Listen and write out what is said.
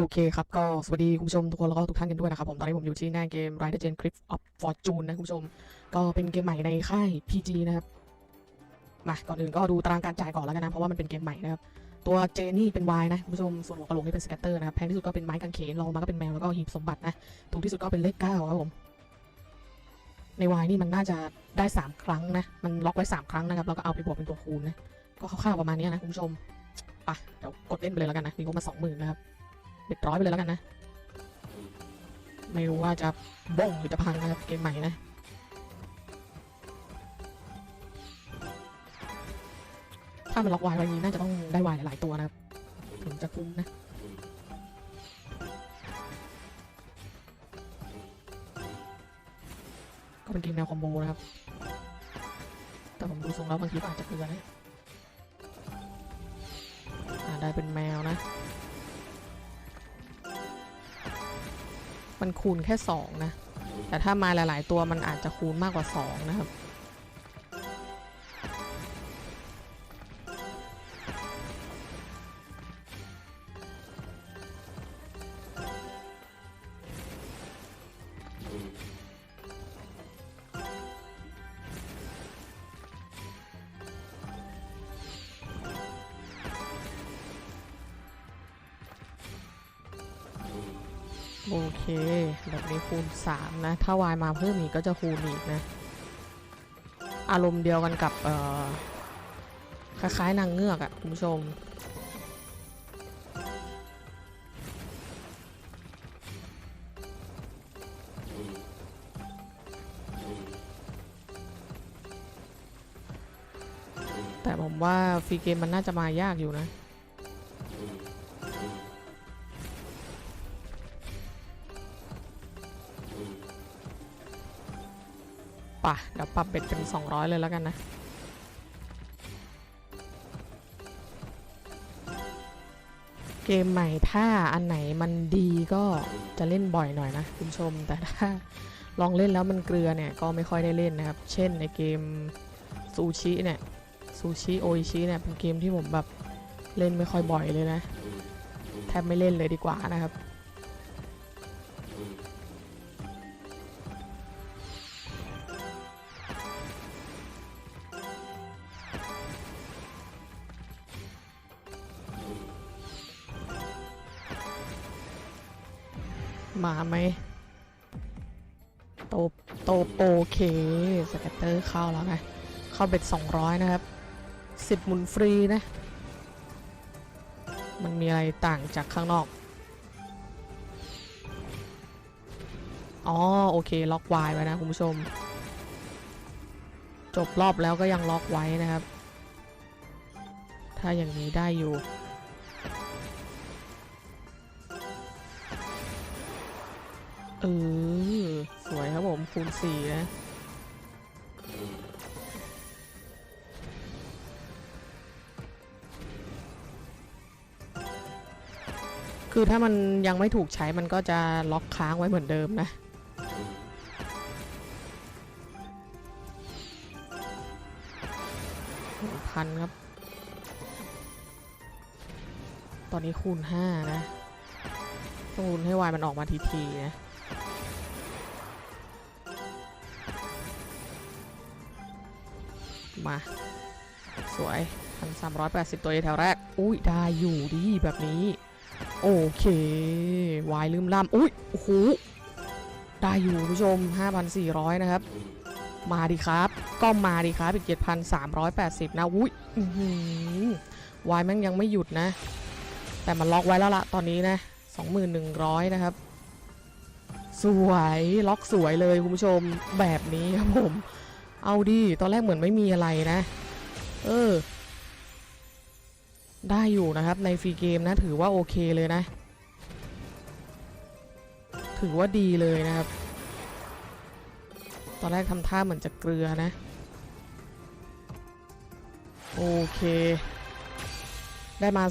โอเคครับ ก็สวัสดีคุณผู้ชมทุกคนแล้วก็ทุกท่านกันด้วยนะครับผม ตอนนี้ผมอยู่ที่หน้าเกม Rider Gen Clip of Fortune นะคุณผู้ชม ก็เป็นเกมใหม่ในค่าย PG นะครับ มา ก่อนอื่นก็ดูตารางการจ่ายก่อนแล้วกันนะ เพราะว่ามันเป็นเกมใหม่นะครับ ตัวเจนี่เป็น Y นะคุณผู้ชม ส่วนหัวกระโหลกนี่เป็นสแกตเตอร์นะครับ แพงที่สุดก็เป็นไม้กางเขนรองมาก็เป็นแมวแล้วก็หีบสมบัตินะ ถูกที่สุดก็เป็นเลขเก้าครับผม ใน Y นี่มันน่าจะได้สามครั้งนะ มันล็อกไว้สามครั้งนะครับ แล้วก็เอาไปบวกเป็นตัวคูณนะ ก็คร่าวๆประมาณนี้นะคุณผู้ชม ไป เดี๋ยวกดเล่นไปเลยแล้วกันนะมีงบมาสองหมื่นนะครับ เบ็ดร้อยไปเลยแล้วกันนะ ไม่รู้ว่าจะบ้งหรือจะพังนะครับเกมใหม่นะถ้ามันล็อกวายไว้นี้น่าจะต้องได้วายหลายตัวนะครับ ถึงจะคุ้มนะก็เป็นเกมแนวคอมโบนะครับ แต่ผมดูทรงแล้วบางทีก็อาจจะเกลือนะได้เป็นแมวนะ มันคูณแค่สองนะ แต่ถ้ามาหลาย ๆ ตัวมันอาจจะคูณมากกว่าสองนะครับ โอเค แบบนี้คูณ 3 นะ ถ้าวายมาเพิ่มอีกก็จะคูณอีกนะ อารมณ์เดียวกันกับเอ่อคล้ายๆนางเงือกอะคุณผู้ชม แต่ผมว่าฟรีเกมมันน่าจะมายากอยู่นะ ป่ะเดี๋ยวปรับเบ็ดเป็น 200 เลยแล้วกันนะ เกมใหม่ถ้าอันไหนมันดีก็จะเล่นบ่อยหน่อยนะคุณชม แต่ถ้าลองเล่นแล้วมันเกลือเนี่ยก็ไม่ค่อยได้เล่นนะครับ เช่นในเกมซูชิเนี่ยซูชิโออิชิเนี่ยเป็นเกมที่ผมแบบเล่นไม่ค่อยบ่อยเลยนะ แทบไม่เล่นเลยดีกว่านะครับ มาไหมโตโตโอเคสแกตเตอร์เข้าแล้วไง เข้าเบ็ด200 นะครับสิบหมุนฟรีนะ มันมีอะไรต่างจากข้างนอก อ๋อ โอเค ล็อกวายไว้นะ คุณผู้ชม จบรอบแล้วก็ยังล็อกไว้นะครับ ถ้าอย่างนี้ได้อยู่ ออสวยครับผมคูณสี่นะคือถ้ามันยังไม่ถูกใช้มันก็จะล็อกค้างไว้เหมือนเดิมนะหนึ่งพันครับ ตอนนี้คูณห้านะต้องลุ้นให้วายมันออกมาทีๆนะ มา สวยพันสามร้อยแปดสิบตัวแถวแรก อุ้ยได้อยู่ดีแบบนี้ โอเควายลืมล่ำอุ้ยโอ้โหได้อยู่คุณผู้ชม 5,400 นะครับ มาดิครับ ก็มาดิครับอีก7,380 นะ อุ้ยอื้อหือวายแม่งยังไม่หยุดนะ แต่มันล็อกไว้แล้วละตอนนี้นะ 2,100 นะครับ สวย ล็อกสวยเลยคุณผู้ชมแบบนี้ครับผม เอาดิ ตอนแรกเหมือนไม่มีอะไรนะ เออ ได้อยู่นะครับในฟรีเกมนะ ถือว่าโอเคเลยนะ ถือว่าดีเลยนะครับ ตอนแรกทำท่าเหมือนจะเกลือนะ โอเค ได้มา